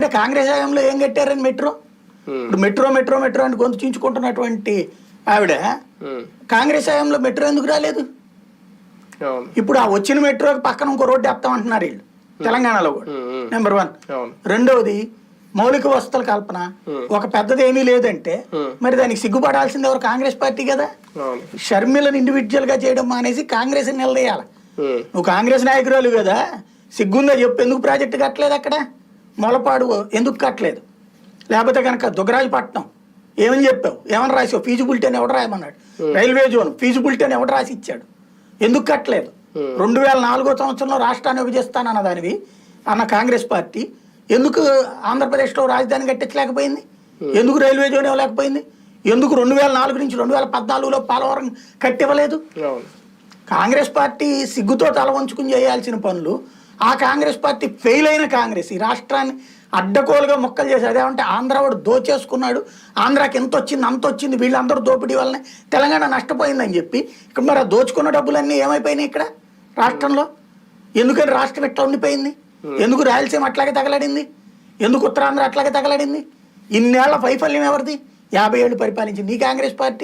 అంటే కాంగ్రెస్ హయాంలో ఏం కట్టారని మెట్రో? ఇప్పుడు మెట్రో మెట్రో మెట్రో అని గొంతు చించుకుంటున్నటువంటి ఆవిడ కాంగ్రెస్ హయాంలో మెట్రో ఎందుకు రాలేదు? ఇప్పుడు ఆ వచ్చిన మెట్రోకి పక్కన ఇంకో రోడ్డు వేస్తామంటున్నారు వీళ్ళు తెలంగాణలో కూడా. నెంబర్ వన్ రెండవది మౌలిక వసతుల కల్పన. ఒక పెద్దది ఏమీ లేదంటే. మరి దానికి సిగ్గుపడాల్సింది ఎవరు? కాంగ్రెస్ పార్టీ కదా. షర్మిలను ఇండివిజువల్గా చేయడం మానేసి కాంగ్రెస్ నిలదీయాలి. నువ్వు కాంగ్రెస్ నాయకురాలు కదా. సిగ్గుందా? చెప్పు. ఎందుకు ప్రాజెక్టు కట్టలేదు అక్కడ? మొలపాడు ఎందుకు కట్టలేదు? లేకపోతే కనుక దుగ్గరాజపట్నం ఏమని చెప్పావు? ఏమని రాసావు ఫీజిబిలిటీ అని ఎవడు రాయమన్నాడు? రైల్వే జోన్ ఫీజిబిలిటీ అని ఎవడు రాసి ఇచ్చాడు ఎందుకు కట్టలేదు. రెండు వేల నాలుగో సంవత్సరంలో రాష్ట్రాన్ని విభజిస్తానన్న దానివి అన్న కాంగ్రెస్ పార్టీ ఎందుకు ఆంధ్రప్రదేశ్లో రాజధాని కట్టించలేకపోయింది? ఎందుకు రైల్వే జోన్ ఇవ్వలేకపోయింది? ఎందుకు రెండు వేల నాలుగు నుంచి రెండు వేల పద్నాలుగులో పోలవరం కట్టివ్వలేదు? కాంగ్రెస్ పార్టీ సిగ్గుతో తల వంచుకుని చేయాల్సిన పనులు ఆ కాంగ్రెస్ పార్టీ ఫెయిల్ అయిన కాంగ్రెస్ ఈ రాష్ట్రాన్ని అడ్డకోలుగా మొక్కలు చేసి అదేమంటే ఆంధ్ర వాడు దోచేసుకున్నాడు. ఆంధ్రాకి ఎంత వచ్చింది అంత వచ్చింది వీళ్ళందరూ దోపిడీ వల్లనే తెలంగాణ నష్టపోయిందని చెప్పి ఇక్కడ మరి ఆ దోచుకున్న డబ్బులన్నీ ఏమైపోయినాయి ఇక్కడ రాష్ట్రంలో? ఎందుకని రాష్ట్రం ఎట్లా ఉండిపోయింది? ఎందుకు రాయలసీమ అట్లాగే తగలడింది? ఎందుకు ఉత్తరాంధ్ర అట్లాగే తగలడింది? ఇన్నేళ్ళ వైఫల్యం ఎవరిది? యాభై ఏళ్ళు పరిపాలించింది నీ కాంగ్రెస్ పార్టీ.